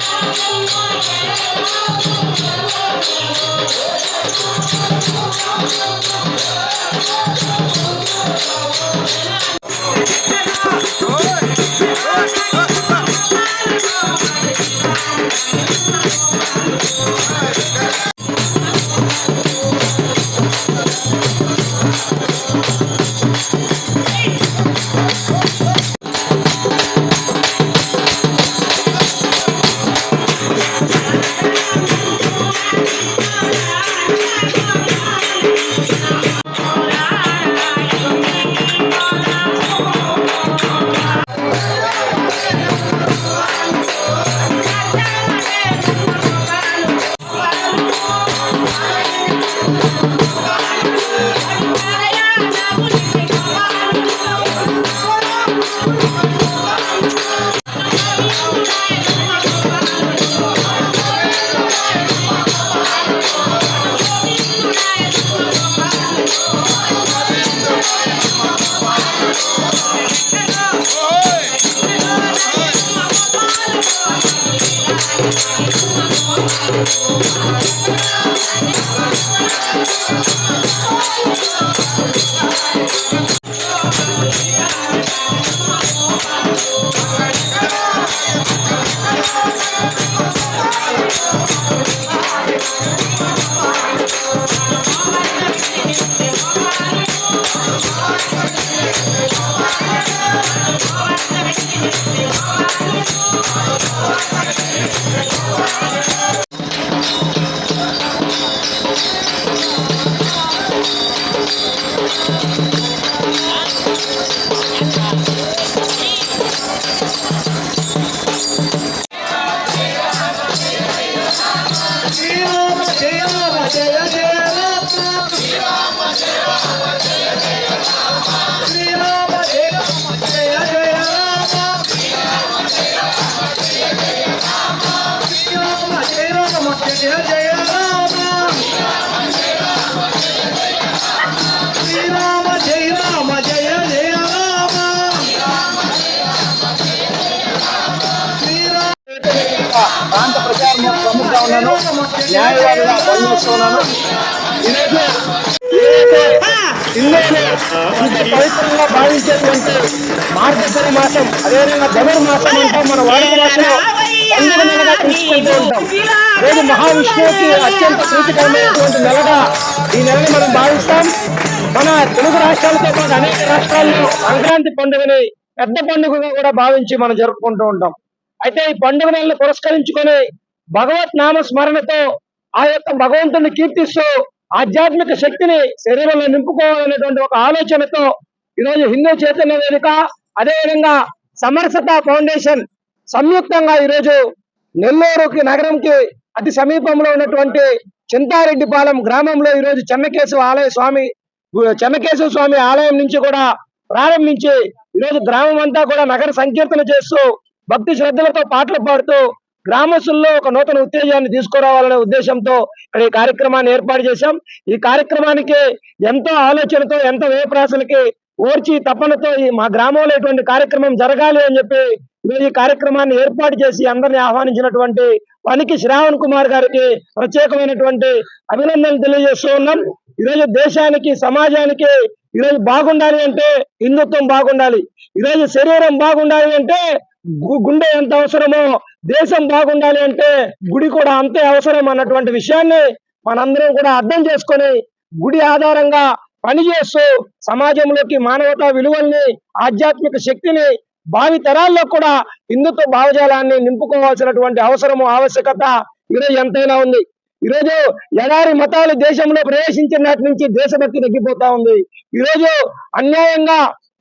Srirama you. ప్రాంత ప్రచారం ప్రముఖంగా ఉన్నాను. న్యాయవాదిగా పనిచేస్తూ ఉన్నాను. పవిత్రంగా భావించేటువంటి మార్గశిరి మాసం అదేవిధంగా ధనుర్ మాసం అంటాం మన వాడుక భాషలో పండుగ నెలగా తీసుకుంటూ ఉంటాం. రోజు మహావిష్ణువుకి అత్యంత ప్రీతికరమైనటువంటి నెలగా ఈ నెలని మనం భావిస్తాం. మన తెలుగు రాష్ట్రాలతో పాటు అనేక రాష్ట్రాల్లో సంక్రాంతి పండుగని పెద్ద పండుగగా కూడా భావించి మనం జరుపుకుంటూ ఉంటాం. అయితే ఈ పండుగ నెలను పురస్కరించుకొని భగవత్ నామ స్మరణతో ఆ యొక్క భగవంతుని కీర్తిస్తూ ఆధ్యాత్మిక శక్తిని శరీరంలో నింపుకోవాలనేటువంటి ఒక ఆలోచనతో ఈరోజు హిందూ చైతన్య వేదిక అదేవిధంగా సమరసత ఫౌండేషన్ సంయుక్తంగా ఈరోజు నెల్లూరుకి నగరంకి అతి సమీపంలో ఉన్నటువంటి చింతారెడ్డిపాలెం గ్రామంలో ఈరోజు చెన్నకేశవ ఆలయ స్వామి చెన్నకేశవ స్వామి ఆలయం నుంచి కూడా ప్రారంభించి ఈరోజు గ్రామం అంతా కూడా నగర సంకీర్తన చేస్తూ భక్తి శ్రద్ధలతో పాటలు పాడుతూ గ్రామస్తుల్లో ఒక నూతన ఉత్తేజాన్ని తీసుకురావాలనే ఉద్దేశంతో ఇక్కడ ఈ కార్యక్రమాన్ని ఏర్పాటు చేశాం. ఈ కార్యక్రమానికి ఎంతో ఆలోచనతో ఎంతో వ్యయప్రాసలకి ఓర్చి తపనతో ఈ మా గ్రామంలో ఇటువంటి కార్యక్రమం జరగాలి అని చెప్పి ఈ కార్యక్రమాన్ని ఏర్పాటు చేసి అందరిని ఆహ్వానించినటువంటి పనికి శ్రావణ్ కుమార్ గారికి ప్రత్యేకమైనటువంటి అభినందనలు తెలియజేస్తూ ఉన్నాం. ఈరోజు దేశానికి సమాజానికి ఈరోజు బాగుండాలి అంటే హిందుత్వం బాగుండాలి. ఈరోజు శరీరం బాగుండాలి అంటే గుండె ఎంత అవసరమో దేశం బాగుండాలి అంటే గుడి కూడా అంతే అవసరం అన్నటువంటి విషయాన్ని మనందరం కూడా అర్థం చేసుకొని గుడి ఆధారంగా పనిచేస్తూ సమాజంలోకి మానవతా విలువల్ని ఆధ్యాత్మిక శక్తిని భావి తరాల్లో కూడా హిందుత్వ భావజాలాన్ని నింపుకోవాల్సినటువంటి అవసరము ఆవశ్యకత ఈరోజు ఎంతైనా ఉంది. ఈరోజు ఎడారి మతాలు దేశంలో ప్రవేశించిన నాటి నుంచి దేశభక్తి తగ్గిపోతా ఉంది. ఈరోజు అన్యాయంగా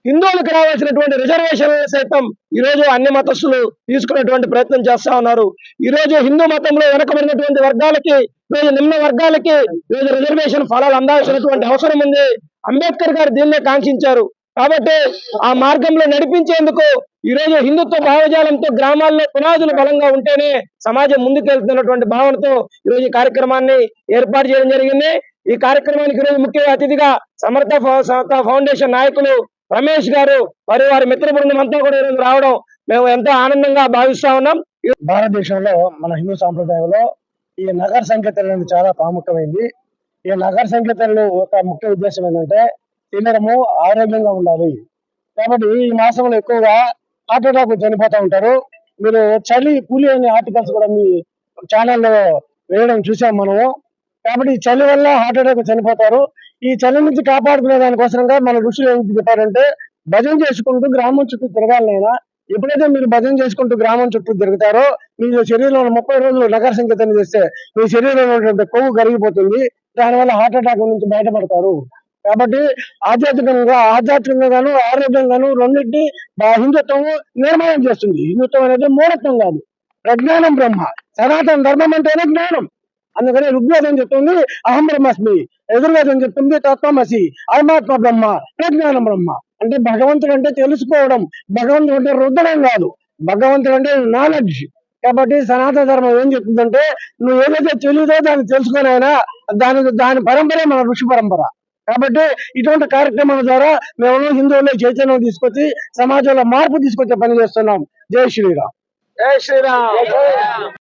హిందువులకు రావాల్సినటువంటి రిజర్వేషన్ సైతం ఈ రోజు అన్ని మతస్థులు తీసుకునేటువంటి ప్రయత్నం చేస్తా ఉన్నారు. ఈ రోజు హిందూ మతంలో వెనకబడినటువంటి వర్గాలకి రోజు నిమ్న వర్గాలకి రోజు రిజర్వేషన్ ఫలాలు అందాల్సినటువంటి అవసరం ఉంది. అంబేద్కర్ గారు దీన్నే కాంక్షించారు. కాబట్టి ఆ మార్గంలో నడిపించేందుకు ఈరోజు హిందుత్వ భావజాలంతో గ్రామాల్లో పునాదులు బలంగా ఉంటేనే సమాజం ముందుకెళ్తున్నటువంటి భావనతో ఈ రోజు ఈ కార్యక్రమాన్ని ఏర్పాటు చేయడం జరిగింది. ఈ కార్యక్రమానికి ఈరోజు ముఖ్య అతిథిగా సమర్థ ఫౌండేషన్ నాయకులు రమేష్ గారు మరి వారి మిత్ర బృందం అంతా కూడా ఈరోజు రావడం మేము ఎంతో ఆనందంగా భావిస్తా ఉన్నాం. భారతదేశంలో మన హిందూ సాంప్రదాయంలో ఈ నగర సంకీర్తన అనేది చాలా ప్రాముఖ్యమైంది. ఈ నగర సంకీర్తనలు ఒక ముఖ్య ఉద్దేశం ఏంటంటే తినడము ఆరోగ్యంగా ఉండాలి. కాబట్టి ఈ మాసంలో ఎక్కువగా హార్ట్ అటాక్ చనిపోతూ ఉంటారు. మీరు చలి పులి అనే ఆర్టికల్స్ కూడా మీ ఛానల్లో వేయడం చూసాం మనము. కాబట్టి ఈ చలి వల్ల హార్ట్ అటాక్ చనిపోతారు. ఈ చలి నుంచి కాపాడుకునే దానికోసంగా మన ఋషులు ఏం చెప్పారంటే భజన చేసుకుంటూ గ్రామం చుట్టూ తిరగాలైనా ఎప్పుడైతే మీరు భజన చేసుకుంటూ గ్రామం చుట్టూ తిరుగుతారో మీ శరీరంలో ముప్పై రోజులు నగర సంకేతం చేస్తే మీ శరీరంలో ఉన్నటువంటి కొవ్వు కరిగిపోతుంది దానివల్ల హార్ట్ అటాక్ నుంచి బయటపడతారు. కాబట్టి ఆధ్యాత్మికంగా ఆధ్యాత్మికంగాను ఆరోగ్యంగాను రెండింటిని హిందుత్వం నిర్మాణం చేస్తుంది. హిందుత్వం అనేది మూఢత్వం కాదు. ప్రజ్ఞానం బ్రహ్మ. సనాతన ధర్మం అంటేనే జ్ఞానం. అందుకని ఋగ్వేదం చెప్తుంది అహం బ్రహ్మస్మి ఎదుర్వేదం చెప్తుంది తత్వమసి అయమాత్మ బ్రహ్మ ప్రజ్ఞానం బ్రహ్మ. అంటే భగవంతుడు అంటే తెలుసుకోవడం భగవంతుడు అంటే రుద్దడం కాదు. భగవంతుడు అంటే నాలెడ్జ్ కాబట్టి సనాతన ధర్మం ఏం చెప్తుందంటే నువ్వు ఏదైతే తెలియదో దాన్ని తెలుసుకోనైనా దాని దాని పరంపరే మన ఋషి పరంపర. కాబట్టి ఇటువంటి కార్యక్రమాల ద్వారా మేము హిందువుల్లో చైతన్యం తీసుకొచ్చి సమాజంలో మార్పు తీసుకొచ్చే పని చేస్తున్నాం. జై శ్రీరామ్. జై శ్రీరామ్.